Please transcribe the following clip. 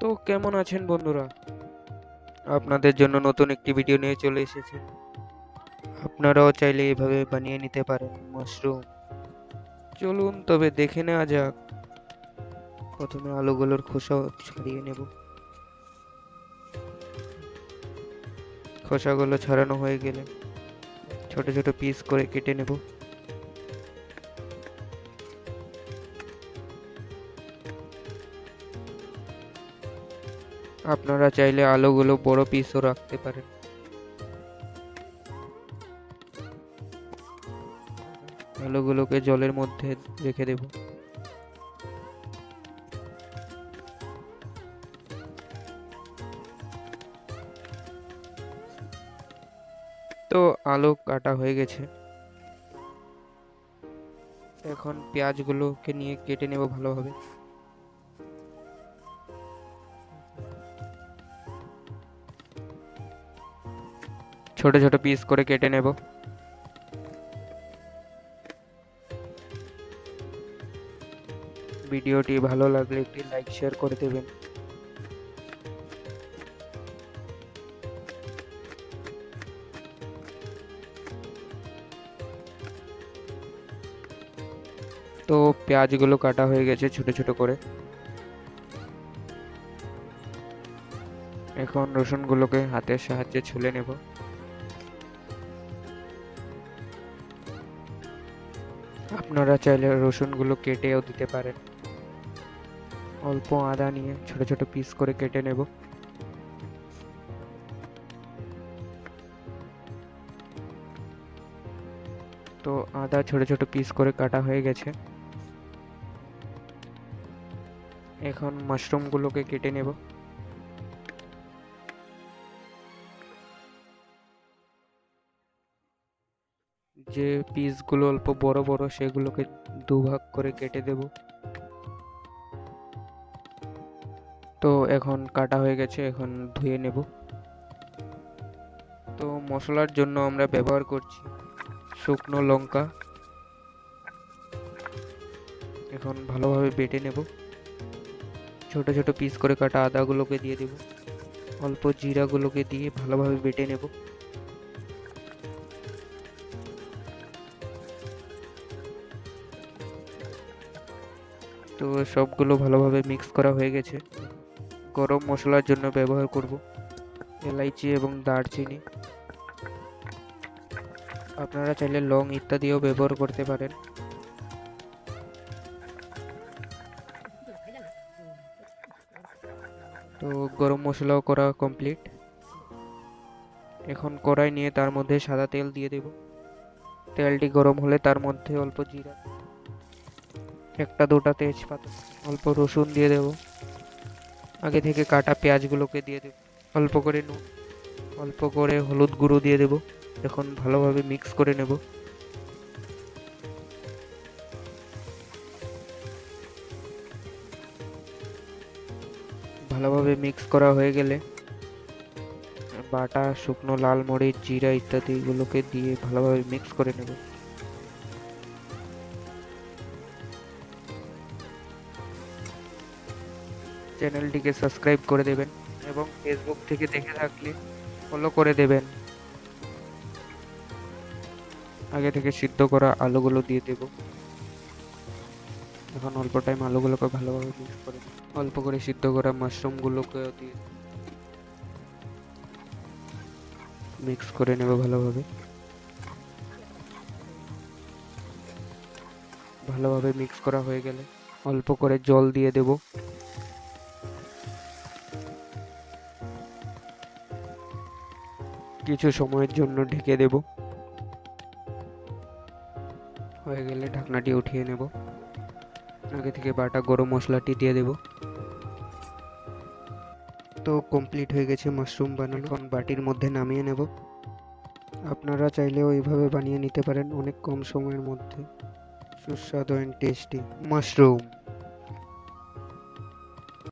তো কেমন আছেন বন্ধুরা? আপনাদের জন্য নতুন একটি ভিডিও নিয়ে চলে এসেছি। আপনারাও চাইলে এভাবে বানিয়ে নিতে পারেন মাশরুম চলুন তবে দেখে নেওয়া যাক। প্রথমে আলুগুলোর খোসা ছাড়িয়ে নেব। খোসাগুলো ছাড়ানো হয়ে গেলে ছোট ছোট পিস করে কেটে নেব। আপনারা চাইলে আলুগুলো বড় পিসও রাখতে পারেন। আলোগুলোকে জলের মধ্যে রেখে দেব। তো আলু কাটা হয়ে গেছে। এখন পেঁয়াজগুলোকে নিয়ে কেটে নেব ভালোভাবে। ছোট ছোট পিস করে কেটে নেব। ভিডিওটি ভালো লাগলে একটি লাইক শেয়ার করে দেবেন। তো পেঁয়াজগুলো কাটা হয়ে গেছে ছোট ছোট করে। এখন রসুনগুলোকে হাতের সাহায্যে ছুলে নেব। আপনারা চাইলে রসুনগুলো কেটেও দিতে পারেন। অল্প আদা নিয়ে ছোট ছোট পিস করে কেটে নেব। তো আদা ছোট ছোট পিস করে কাটা হয়ে গেছে। এখন মাশরুমগুলোকে কেটে নেব। যে পিসগুলো অল্প বড় বড় সেগুলোকে দুভাগ করে কেটে দেব। তো এখন কাটা হয়ে গেছে, এখন ধুয়ে নেব। তো মশলার জন্য আমরা ব্যবহার করছি শুকনো লঙ্কা। এখন ভালোভাবে বেটে নেব। ছোট ছোট পিস করে কাটা আদাগুলোকে দিয়ে দেব। অল্প জিরাগুলোকে দিয়ে ভালোভাবে বেটে নেব। তো সবগুলো ভালোভাবে মিক্স করা হয়ে গেছে। গরম মশলার জন্য ব্যবহার করব এলাইচি এবং দারচিনি। আপনারা চাইলে লং ইত্যাদিও ব্যবহার করতে পারেন। তো গরম মশলাও করা কমপ্লিট এখন কড়াই নিয়ে তার মধ্যে সাদা তেল দিয়ে দেব। তেলটি গরম হলে তার মধ্যে অল্প জিরা একটা দুটা তেজপাতা, অল্প রসুন দিয়ে দেব। আগে থেকে কাটা পেঁয়াজগুলোকে দিয়ে দেব। অল্প করে নুন, অল্প করে হলুদ গুঁড়ো দিয়ে দেব। এখন ভালোভাবে মিক্স করে নেব। ভালোভাবে মিক্স করা হয়ে গেলে বাটা, শুকনো লাল মরিচ, জিরা ইত্যাদিগুলোকে দিয়ে ভালোভাবে মিক্স করে নেব। চ্যানেলটিকে সাবস্ক্রাইব করে দেবেন এবং ফেসবুক থেকে দেখে থাকলে ফলো করে দেবেন। আগে থেকে সিদ্ধ করা আলুগুলো দিয়ে দেব। এখন অল্প টাইম আলুগুলোকে ভালোভাবে মিক্স করে। অল্প করে সিদ্ধ করা মাশরুমগুলোকেও দিয়ে মিক্স করে নেব ভালোভাবে। ভালোভাবে মিক্স করা হয়ে গেলে অল্প করে জল দিয়ে দেব। কিছু সময়ের জন্য ঢেকে দেব। হয়ে গেলে ঢাকনাটি উঠিয়ে নেব। আগে থেকে বাটা গরম মশলাটি দিয়ে দেব। তো কমপ্লিট হয়ে গেছে মাশরুম বানানো। এখন বাটির মধ্যে নামিয়ে নেব। আপনারা চাইলেও এইভাবে বানিয়ে নিতে পারেন অনেক কম সময়ের মধ্যে। সুস্বাদু অ্যান্ড টেস্টি মাশরুম